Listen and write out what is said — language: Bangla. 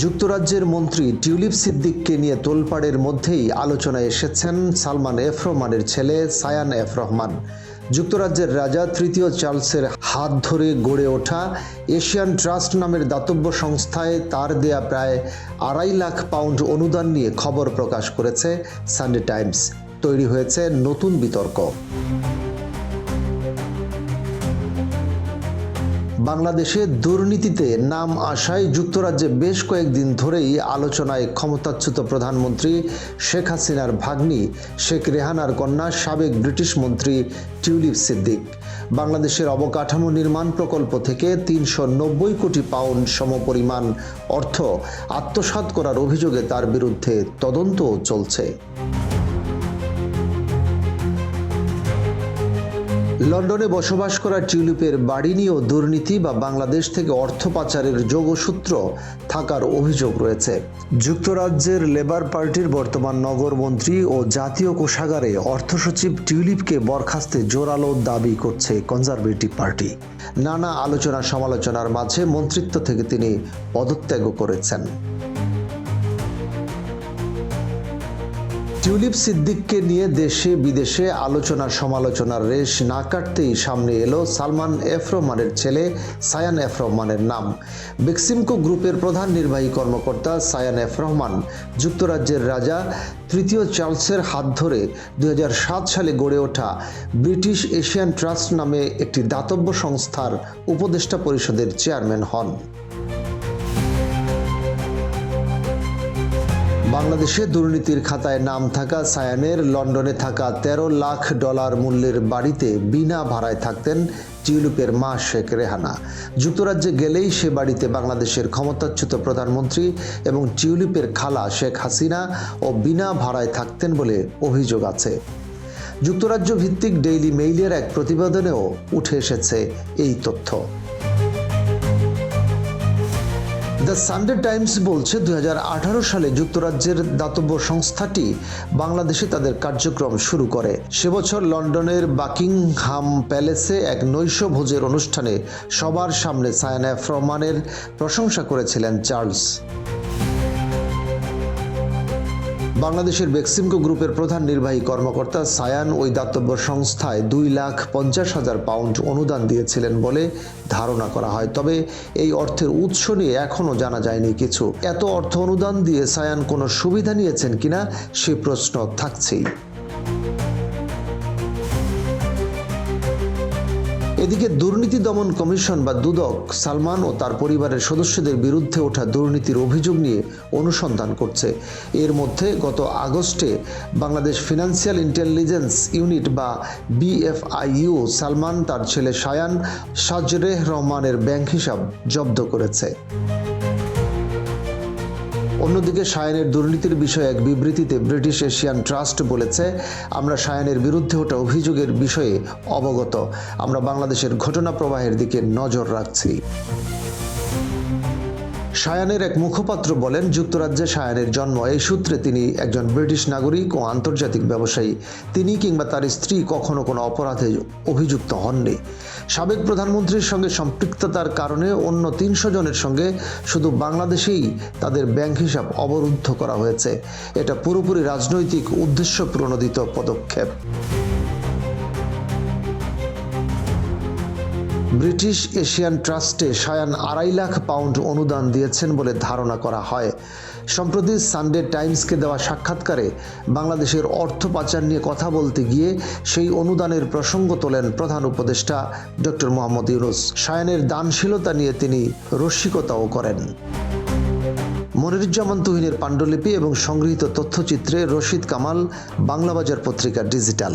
যুক্তরাজ্যের মন্ত্রী টিউলিপ সিদ্দিককে নিয়ে তোলপাড়ের মধ্যেই আলোচনায় এসেছেন সালমান এফ রহমানের ছেলে সায়ান এফ রহমান। যুক্তরাজ্যের রাজা তৃতীয় চার্লসের হাত ধরে গড়ে ওঠা এশিয়ান ট্রাস্ট নামের দাতব্য সংস্থায় তার দেয়া প্রায় আড়াই লাখ পাউন্ড অনুদান নিয়ে খবর প্রকাশ করেছে সানডে টাইমস। তৈরি হয়েছে নতুন বিতর্ক। বাংলাদেশে দুর্নীতিতে নাম আসায় যুক্তরাজ্যে বেশ কয়েকদিন ধরেই আলোচনায় ক্ষমতাচ্যুত প্রধানমন্ত্রী শেখ হাসিনার ভাগ্নি, শেখ রেহানার কন্যা, সাবেক ব্রিটিশ মন্ত্রী টিউলিপ সিদ্দিক। বাংলাদেশের অবকাঠামো নির্মাণ প্রকল্প থেকে তিনশো নব্বই কোটি পাউন্ড সমপরিমাণ অর্থ আত্মসাৎ করার অভিযোগে তার বিরুদ্ধে তদন্তও চলছে। লন্ডনে বসবাস করা টিউলিপের বাড়ি নিয়েও দুর্নীতি বা বাংলাদেশ থেকে অর্থ পাচারের যোগসূত্র থাকার অভিযোগ রয়েছে। যুক্তরাজ্যের লেবার পার্টির বর্তমান নগরমন্ত্রী ও জাতীয় কোষাগারে অর্থসচিব টিউলিপকে বরখাস্তে জোরালো দাবি করছে কনজারভেটিভ পার্টি। নানা আলোচনা সমালোচনার মাঝে মন্ত্রিত্ব থেকে তিনি পদত্যাগও করেছেন। টিউলিপ সিদ্দিককে নিয়ে দেশে বিদেশে আলোচনা সমালোচনার রেশ না কাটতেই সামনে এলো সালমান এফ রহমানের ছেলে সায়ান এফ রহমানের নাম। বেক্সিমকো গ্রুপের প্রধান নির্বাহী কর্মকর্তা সায়ান এফ রহমান, যুক্তরাজ্যের রাজা তৃতীয় চার্লসের হাত ধরে দু হাজার সাত সালে গড়ে ওঠা ব্রিটিশ এশিয়ান ট্রাস্ট নামে একটি দাতব্য সংস্থার উপদেষ্টা পরিষদের চেয়ারম্যান হন। বাংলাদেশে দুর্নীতির খাতায় নাম থাকা সায়ানের লন্ডনে থাকা ১৩ লাখ ডলার মূল্যের বাড়িতে বিনা ভাড়ায় থাকতেন টিউলিপের মা শেখ রেহানা। যুক্তরাজ্যে গেলেই সে বাড়িতে বাংলাদেশের ক্ষমতাচ্যুত প্রধানমন্ত্রী এবং টিউলিপের খালা শেখ হাসিনা ও বিনা ভাড়ায় থাকতেন বলে অভিযোগ আছে। যুক্তরাজ্য ভিত্তিক ডেইলি মেইলের এক প্রতিবেদনেও উঠে এসেছে এই তথ্য। দ্য সানডে টাইমস বলছে দু হাজার আঠারো সালে যুক্তরাজ্যের দাতব্য সংস্থাটি বাংলাদেশে তাদের কার্যক্রম শুরু করে। সে বছর লন্ডনের বাকিংহাম প্যালেসে এক নৈশ ভোজের অনুষ্ঠানে সবার সামনে সায়ানা ফ্রমানের প্রশংসা করেছিলেন চার্লস। বাংলাদেশের বেক্সিমকো গ্রুপের প্রধান নির্বাহী কর্মকর্তা সায়ান ওই দাতব্য সংস্থায় দুই লাখ পঞ্চাশ হাজার পাউন্ড অনুদান দিয়েছিলেন বলে ধারণা করা হয়। তবে এই অর্থের উৎস নিয়ে এখনও জানা যায়নি কিছু। এত অর্থ অনুদান দিয়ে সায়ান কোনো সুবিধা নিয়েছেন কিনা সে প্রশ্ন থাকছেই। এদিকে দুর্নীতি দমন কমিশন বা দুদক সালমান ও তার পরিবারের সদস্যদের বিরুদ্ধে ওঠা দুর্নীতির অভিযোগ নিয়ে অনুসন্ধান করছে। এর মধ্যে গত আগস্টে বাংলাদেশ ফিনান্সিয়াল ইন্টেলিজেন্স ইউনিট বা বিএফআইইউ সালমান তার ছেলে সায়ান সাজরেহ রহমানের ব্যাংক হিসাব জব্দ করেছে। অন্যদিকে সায়নের দুর্নীতির বিষয়ে এক বিবৃতিতে ব্রিটিশ এশিয়ান ট্রাস্ট বলেছে, আমরা সায়নের বিরুদ্ধে ওঠা অভিযোগের বিষয়ে অবগত। আমরা বাংলাদেশের ঘটনা প্রবাহের দিকে নজর রাখছি। সায়ানের এক মুখপাত্র বলেন, যুক্তরাজ্যে সায়ানের জন্ম। এই সূত্রে তিনি একজন ব্রিটিশ নাগরিক ও আন্তর্জাতিক ব্যবসায়ী। তিনি কিংবা তার স্ত্রী কখনো কোনো অপরাধে অভিযুক্ত হননি। সাবেক প্রধানমন্ত্রীর সঙ্গে সম্পৃক্ততার কারণে অন্য তিনশো জনের সঙ্গে শুধু বাংলাদেশেই তাদের ব্যাংক হিসাব অবরুদ্ধ করা হয়েছে। এটা পুরোপুরি রাজনৈতিক উদ্দেশ্য প্রণোদিত পদক্ষেপ। ব্রিটিশ এশিয়ান ট্রাস্টে সায়ান আড়াই লাখ পাউন্ড অনুদান দিয়েছেন বলে ধারণা করা হয়। সম্প্রতি সানডে টাইমসকে দেওয়া সাক্ষাৎকারে বাংলাদেশের অর্থ পাচার নিয়ে কথা বলতে গিয়ে সেই অনুদানের প্রসঙ্গ তোলেন প্রধান উপদেষ্টা ডক্টর মোহাম্মদ ইউনুস। সায়ানের দানশীলতা নিয়ে তিনি রসিকতাও করেন। মনিরুজ্জামান তুহিনের পাণ্ডুলিপি এবং সংগৃহীত তথ্যচিত্রে রশিদ কামাল, বাংলাবাজার পত্রিকা ডিজিটাল।